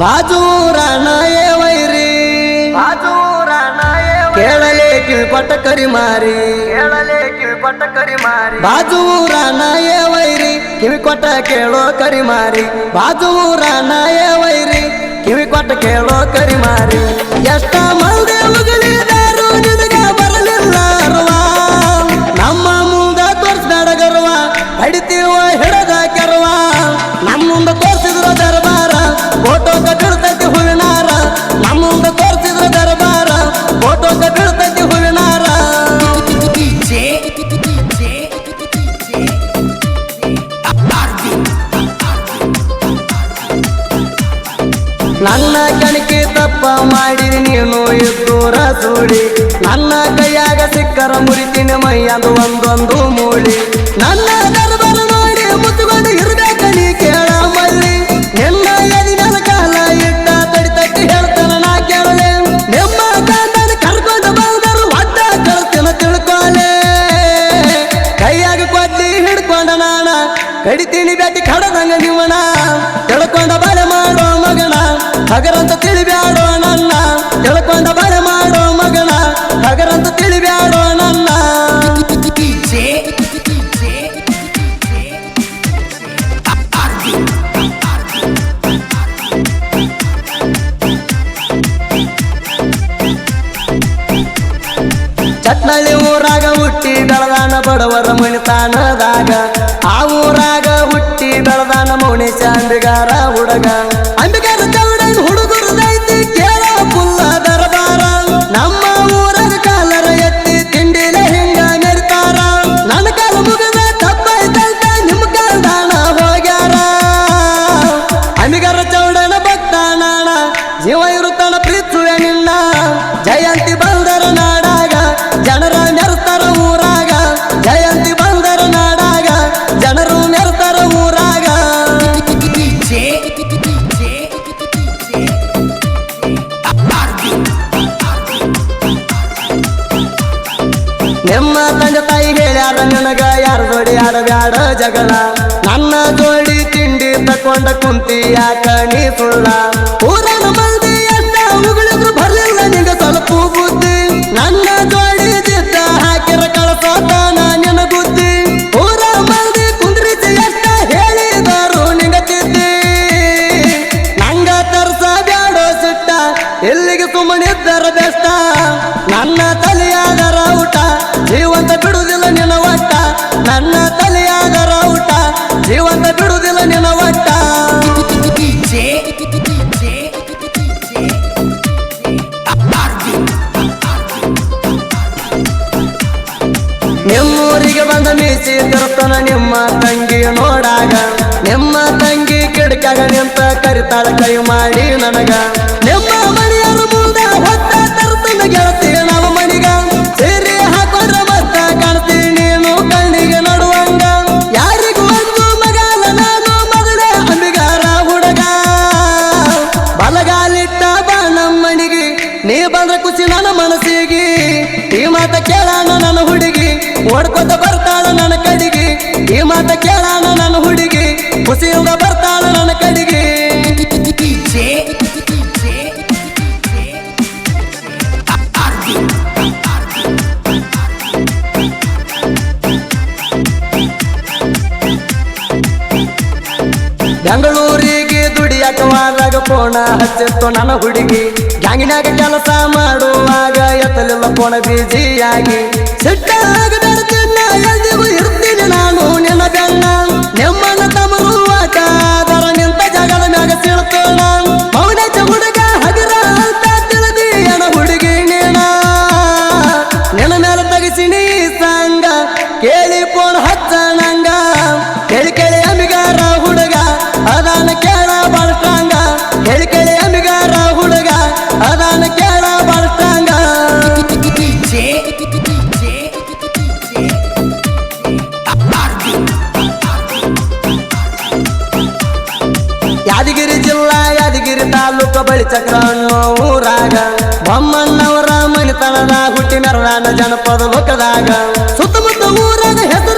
ಬಾಜೂರಣ ಏ ವೈರಿ. ಕೇಳಲೇ ಕಿವಿಪಟ್ಟ ಕರಿ ಮಾರಿ. ಕೇಳಲೇ ಕಿವಿಪಟ್ಟ ಕರಿ ಮಾರಿ. ಬಾಜೂರಣ ಏ ವೈರಿ ಕಿವಿ ಕೊಟ್ಟ ಕೇಳೋ ಕರಿ ಮಾರಿ. ಬಾಜೂರಣ ಏ ವೈರಿ ಕಿವಿ ಕೊಟ್ಟ ಕೇಳೋ ಕರಿ ಮಾರಿ. ಎಷ್ಟ ಮಂದಿ ಉಗುಳಿದಾರು ನನ್ನ ಕಣಿಕೆ ತಪ್ಪ ಮಾಡಿ ನೀನು ಎದ್ದೂರ ಸುಳಿ ನನ್ನ ಕೈಯಾಗ ಸಿಕ್ಕರ ಮುರಿತೀನಿ ಮೈಯದು ಒಂದೊಂದು ಮೂಳಿ ನನ್ನ ಗರ್ಭ ನೋಡಿ ಮುತ್ತುಕೊಂಡು ಇರ್ಬೇಕ ಕೈಯಾಗ ಕೊಡ್ಲಿ ಹಿಡ್ಕೊಂಡ ನಾಣ ಕಡಿತೀನಿ ಬ್ಯಾಟಿ ಕಡದಂಗ ನಿವಣ ತಿಳ್ಕೊಂಡ ಬಲೆ ಮಾಡೋ ಮಗನ, ಹಗರಂತ ತಿಳಿಬ್ಯಾಡೋ ನನ್ನ. ತಿಳ್ಕೊಂಡ ಬಲೆ ಮಾಡೋ ಮಗನ, ಹಗರಂತ ತಿಳಿಬ್ಯಾಡೋ ನನ್ನ. ಚಟ್ನಳ್ಳಿ ಊರಾಗ ಹುಟ್ಟಿ ಬೆಳದಾನ ಬಡವರ ಮಣಿತಾನದಾಗ ಆ ಊರಾಗ ಹುಟ್ಟಿ ಬೆಳದಾನ ಮೌನೇಶ ಚಾಂದಿಗಾರ ಹುಡುಗ. ನಿಮ್ಮ ತಂದೆ ತಾಯಿ ಹೇಳ್ಯಾರ, ನನಗ ಯಾರ ಜೋಡಿ ಆಡಬ್ಯಾಡ ಜಗಳ? ನನ್ನ ಜೋಡಿ ತಿಂಡಿ ತಕೊಂಡ ಕುಂತಿ ಯಾಕ ನೀ ಸುಳ್ಳ? ಊರನ ಮಂದಿ ಎಷ್ಟ ಉಗುಳಿದ್ರು ಬರ್ಲಿಲ್ಲ ನಿಂಗ ಸ್ವಲ್ಪ ಬುದ್ಧಿ. ನನ್ನ ಜೋಡಿ ಚಿತ್ತ ಹಾಕಿರ ಕಳಸೋತ ನಿನ ಬುದ್ಧಿ. ಊರ ಮಂದಿ ಕುಂದ್ರಿಸಿ ಎಷ್ಟ ಹೇಳಿದರು ನಿಂಗ ತಿದ್ದಿ. ನಂಗ ತರ್ಸ ಬ್ಯಾಡೋ ಸಿಟ್ಟ, ಎಲ್ಲಿಗೆ ಸುಮ್ಮನಿದ್ದರ ಬೆಷ್ಟ? ನನ್ನ ತಲೆಯಾದರ ಊಟ ಜೀವಂತ ಬಿಡುವುದಿಲ್ಲ ನಿನ್ನ ಒಟ್ಟ ನನ್ನ ತಲೆಯಾದರ ಊಟ ಜೀವಂತ ಬಿಡುವುದಿಲ್ಲ ನಿನ್ನ ಒಟ್ಟ. ನಿಮ್ಮೂರಿಗೆ ಬಂದ ಮೀಸಿ ತರ್ತನ ನಿಮ್ಮ ತಂಗಿ ನೋಡಾಗ ನಿಮ್ಮ ತಂಗಿ ಕಿಡಕಾಗ ನಿಂತ ಕರಿತಾಳ ಕೈ ಮಾಡಿ ನನಗ. ನಿಮ್ಮ ಮಾತ ಕೇಳಾನ ನನ್ನ ಹುಡುಗಿ. ಓಡ್ಕೊತ ಬರ್ತಾಳ ನನ್ನ ಕಡಿಗೆ. ಈ ಮಾತ ಕೇಳಾನ ನನ್ನ ಹುಡುಗಿ. ಖುಷಿಯಿಂದ ಬರ್ತಾಳ ನನ್ನ ಕಡಿಗೆ. ಬೆಂಗಳೂರಿಗೆ ವಾರಾಗ ಫೋನ ಹಚ್ಚಿತ್ತು ನನ್ನ ಹುಡುಗಿ. ಗ್ಯಾಂಗಿನಾಗ ಕೆಲಸ ಮಾಡುವಾಗ ಎತ್ತಲಿಲ್ಲ ಫೋನ ಬೀಜಿಯಾಗಿ. ಸಿಟ್ಟಾಗ ತಾಲೂಕು ಬಳಿ ಚಕ್ರ ಅನ್ನೋ ಊರಾಗ. ಬೊಮ್ಮನವರ ಹುಟ್ಟಿ ಮೆರವಾನ ಜನಪದ ಲೋಕದಾಗ ಸುತ್ತಮುತ್ತ ಊರಾಗ ಹೆಸರ